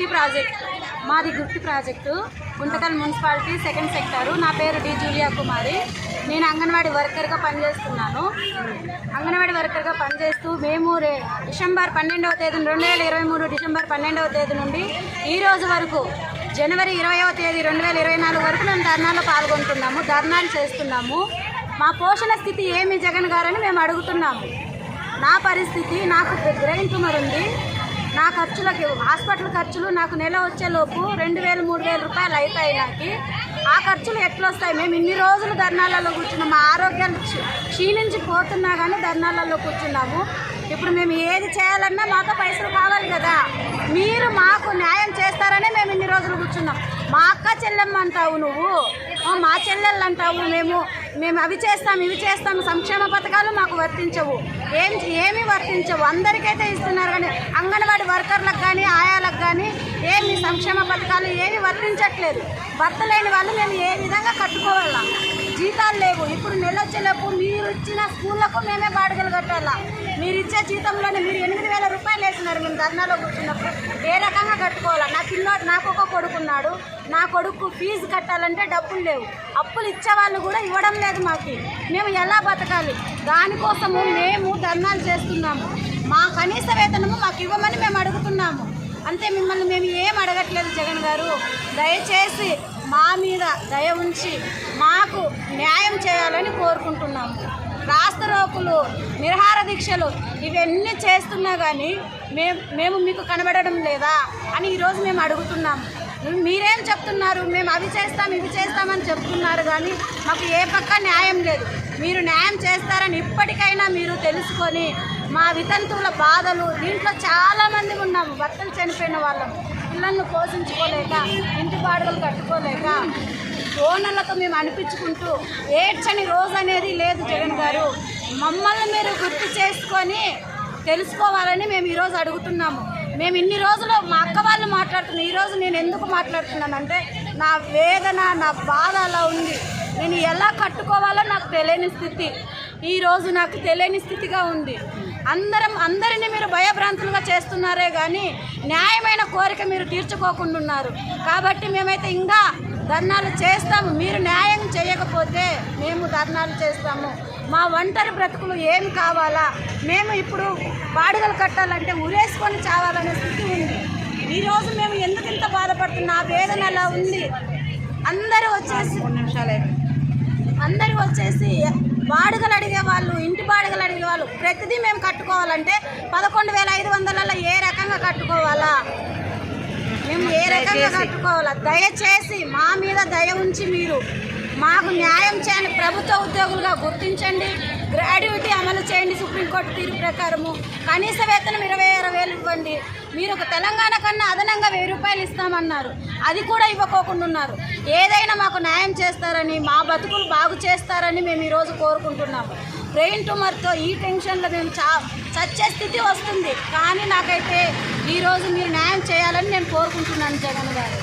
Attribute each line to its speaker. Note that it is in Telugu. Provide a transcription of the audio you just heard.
Speaker 1: గుర్తి ప్రాజెక్ట్. మాది గుర్తి project. Guntakal municipality second sector. నా పేరు డి జూలియా కుమారి. నేను అంగన్వాడీ వర్కర్గా పనిచేస్తున్నాను. అంగన్వాడీ వర్కర్గా పనిచేస్తూ మేము రే డిసెంబర్ పన్నెండవ తేదీ రెండు వేల ఇరవై మూడు డిసెంబర్ పన్నెండవ తేదీ నుండి ఈ రోజు వరకు జనవరి ఇరవైవ తేదీ రెండు వేల ఇరవై నాలుగు వరకు మేము ధర్నాలో పాల్గొంటున్నాము ధర్నాలు చేస్తున్నాము. మా పోషణ స్థితి ఏమి జగన్ గారని మేము అడుగుతున్నాము. నా పరిస్థితి నాకు బ్రెయిన్ ట్యూమర్ ఉంది నా ఖర్చులకి హాస్పిటల్ ఖర్చులు నాకు నెల వచ్చేలోపు రెండు వేలు మూడు వేల రూపాయలు అవుతాయి నాకు. ఆ ఖర్చులు ఎట్లా వస్తాయి మేము ఇన్ని రోజులు ధర్నాలలో కూర్చున్నాము మా ఆరోగ్యాలు క్షీణించి పోతున్నా కానీ ధర్నాలలో కూర్చున్నాము. ఇప్పుడు మేము ఏది చేయాలన్నా మాతో పైసలు కావాలి కదా. మీరు మాకు న్యాయం చేస్తారనే మేము ఇన్ని రోజులు కూర్చున్నాం. మా అక్క చెల్లెమ్మ అంటావు నువ్వు. మా చెల్లెళ్ళు అంటావు మేము. మేము అవి చేస్తాం ఇవి చేస్తాం. సంక్షేమ పథకాలు మాకు వర్తించవు. ఏం ఏమీ వర్తించవు. అందరికైతే ఇస్తున్నారు కానీ అంగన్వాడీ వర్కర్లకు కానీ ఆయాలకు కానీ ఏమి సంక్షేమ పథకాలు ఏమి వర్తించట్లేదు. భర్త లేని వాళ్ళు మేము ఏ విధంగా కట్టుకోవాలా? జీతాలు లేవు. ఇప్పుడు నెల వచ్చేలోపు మీరు ఇచ్చిన స్కూళ్ళకు మేమే బాడుగలు కట్టాలా? మీరు ఇచ్చే జీతంలోనే మీరు ఎనిమిది వేల రూపాయలు వేసినారు మేము ధర్నాలో కూర్చున్నప్పుడు. ఏ రకంగా కట్టుకోవాలా? నా చిన్నోడు నాకు ఒక కొడుకున్నాడు. నా కొడుకు ఫీజు కట్టాలంటే డబ్బులు లేవు. అప్పులు ఇచ్చేవాళ్ళు కూడా ఇవ్వడం లేదు మాకు. మేము ఎలా బతకాలి? దానికోసము మేము ధర్నాలు చేస్తున్నాము. మా కనీస వేతనము మాకు ఇవ్వమని మేము అడుగుతున్నాము. అంతే మిమ్మల్ని మేము ఏం అడగట్లేదు జగన్ గారు. దయచేసి మా మీద దయ ఉంచి మాకు న్యాయం చేయాలని కోరుకుంటున్నాము. రాస్తరోకులు నిరహార దీక్షలు ఇవన్నీ చేస్తున్నా కానీ మేము మేము మీకు కనబడడం లేదా అని ఈరోజు మేము అడుగుతున్నాము. మీరేం చెప్తున్నారు? మేము అవి చేస్తాం ఇవి చేస్తామని చెప్తున్నారు కానీ మాకు ఏ పక్క న్యాయం లేదు. మీరు న్యాయం చేస్తారని ఇప్పటికైనా మీరు తెలుసుకొని మా వితంతువుల బాధలు దీంట్లో చాలామంది ఉన్నాము. భర్తలు చనిపోయిన వాళ్ళం. పిల్లలను పోషించుకోలేక ఇంటి బాడుగలు కట్టుకోలేక ఓనర్లతో మేము అనిపించుకుంటూ ఏడ్చని రోజు అనేది లేదు జగన్ గారు. మమ్మల్ని మీరు గుర్తు చేసుకొని తెలుసుకోవాలని మేము ఈరోజు అడుగుతున్నాము. మేము ఇన్ని రోజులు మా అక్క వాళ్ళు మాట్లాడుతున్నాం ఈరోజు నేను ఎందుకు మాట్లాడుతున్నానంటే నా వేదన నా బాధ అలా ఉంది. నేను ఎలా కట్టుకోవాలో నాకు తెలియని స్థితి. ఈరోజు నాకు తెలియని స్థితిగా ఉంది. అందరం అందరినీ మీరు భయభ్రాంతులుగా చేస్తున్నారే కానీ న్యాయమైన కోరిక మీరు తీర్చుకోకుండా ఉన్నారు కాబట్టి మేమైతే ఇంకా ధర్నాలు చేస్తాము. మీరు న్యాయం చేయకపోతే మేము ధర్నాలు చేస్తాము. మా ఒంటరి బ్రతుకులు ఏం కావాలా? మేము ఇప్పుడు బాడుగలు కట్టాలంటే ఉరేసుకొని చావాలనే స్థితి ఉంది. ఈరోజు మేము ఎందుకు ఇంత బాధపడుతున్నా? ఆ వేదన అలా ఉంది? అందరూ వచ్చేసి నిమిషాలే. అందరూ వచ్చేసి బాడుగలు అడిగే వాళ్ళు ఇంటి బాడుగలు అడిగే వాళ్ళు ప్రతిదీ మేము కట్టుకోవాలంటే పదకొండు వేల ఐదు వందలలో ఏ రకంగా కట్టుకోవాలా? మేము ఏ రకంగా కట్టుకోవాలా? దయచేసి మా మీద దయ ఉంచి మీరు మాకు న్యాయం చేయండి ప్రభుత్వ ఉద్యోగులుగా గుర్తించండి. గ్రాడ్యుయేటీ అమలు చేయండి సుప్రీంకోర్టు తీర్పు ప్రకారము. కనీస వేతనం ఇరవై ఆరు వేలు ఇవ్వండి. మీరు ఒక తెలంగాణ కన్నా అదనంగా వెయ్యి రూపాయలు ఇస్తామన్నారు. అది కూడా ఇవ్వకోకుండా ఉన్నారు. ఏదైనా మాకు న్యాయం చేస్తారని మా బతుకులు బాగు చేస్తారని మేము ఈరోజు కోరుకుంటున్నాము బ్రెయిన్ ట్యూమర్తో ఈ టెన్షన్లో మేము చా చచ్చే స్థితి వస్తుంది. కానీ నాకైతే ఈరోజు మీరు న్యాయం చేయాలని నేను కోరుకుంటున్నాను జగన్ గారు.